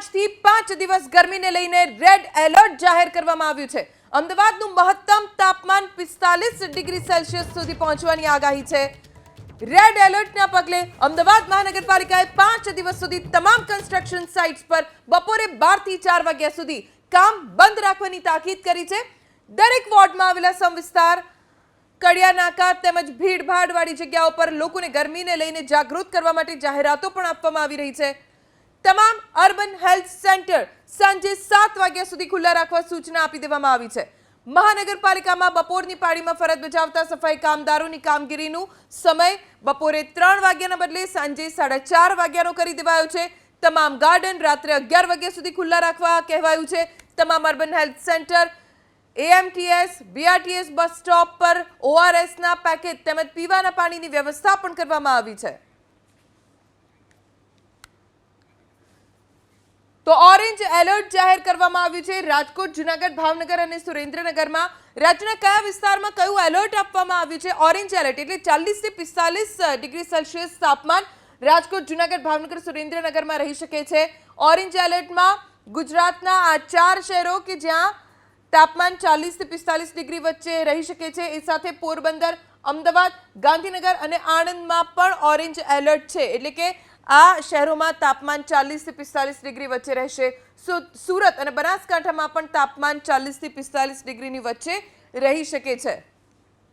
આજથી પાંચ દિવસ ગરમીને લઈને રેડ એલર્ટ જાહેર કરવામાં આવ્યું છે. અમદાવાદનું મહત્તમ તાપમાન પિસ્તાલીસ ડિગ્રી સેલ્સિયસ સુધી પહોંચવાની આગાહી છે. રેડ એલર્ટના પગલે અમદાવાદ મહાનગરપાલિકાએ પાંચ દિવસ સુધી તમામ કન્સ્ટ્રક્શન સાઇટ્સ પર બપોરે બારથી ચાર વાગ્યા સુધી કામ બંધ રાખવાની તાકીદ કરી છે. દરેક વોર્ડમાં આવેલા સંવિસ્તાર કડિયા નાકા તેમજ ભીડભાડવાળી જગ્યાઓ પર લોકોને ગરમીને લઈને જાગૃત કરવા માટે જાહેરાતો પણ આપવામાં આવી રહી છે. તમામ અર્બન હેલ્થ સેન્ટર સાંજે સાત વાગ્યા સુધી ખુલ્લા રાખવા સૂચના આપી દેવામાં આવી છે. મહાનગરપાલિકામાં બપોરની પાળીમાં ફરજ બજાવતા સફાઈ કામદારોની કામગીરીનું સમય બપોરે ત્રણ વાગ્યાના બદલે સાંજે સાડા ચાર વાગ્યાનો કરી દેવાયો છે. તમામ ગાર્ડન રાત્રે અગિયાર વાગ્યા સુધી ખુલ્લા રાખવા કહેવાયું છે. તમામ urban health centre, AMTS, BRTS bus stop પર ઓઆરએસના પેકેજ તેમજ પીવાના પાણીની વ્યવસ્થા પણ કરવામાં આવી છે. તો ઓરેન્જ એલર્ટ જાહેર કરવામાં આવ્યું છે. રાજકોટ, જુનાગઢ, ભાવનગર અને સુરેન્દ્રનગરમાં રાજ્યના કયા વિસ્તારમાં કયું એલર્ટ આપવામાં આવ્યું છે? ઓરેન્જ એલર્ટ એટલે ચાલીસથી પિસ્તાલીસ ડિગ્રી સેલ્સિયસ તાપમાન રાજકોટ, જુનાગઢ, ભાવનગર, સુરેન્દ્રનગરમાં રહી શકે છે. ઓરેન્જ એલર્ટમાં ગુજરાતના આ ચાર શહેરો કે જ્યાં તાપમાન ચાલીસથી પિસ્તાલીસ ડિગ્રી વચ્ચે રહી શકે છે, એ સાથે પોરબંદર, અમદાવાદ, ગાંધીનગર અને આણંદમાં પણ ઓરેન્જ એલર્ટ છે. એટલે કે આ શહેરોમાં તાપમાન ચાલીસથી પિસ્તાલીસ ડિગ્રી વચ્ચે રહેશે. સુરત અને બનાસકાંઠામાં પણ તાપમાન ચાલીસથી પિસ્તાલીસ ડિગ્રીની વચ્ચે રહી શકે છે.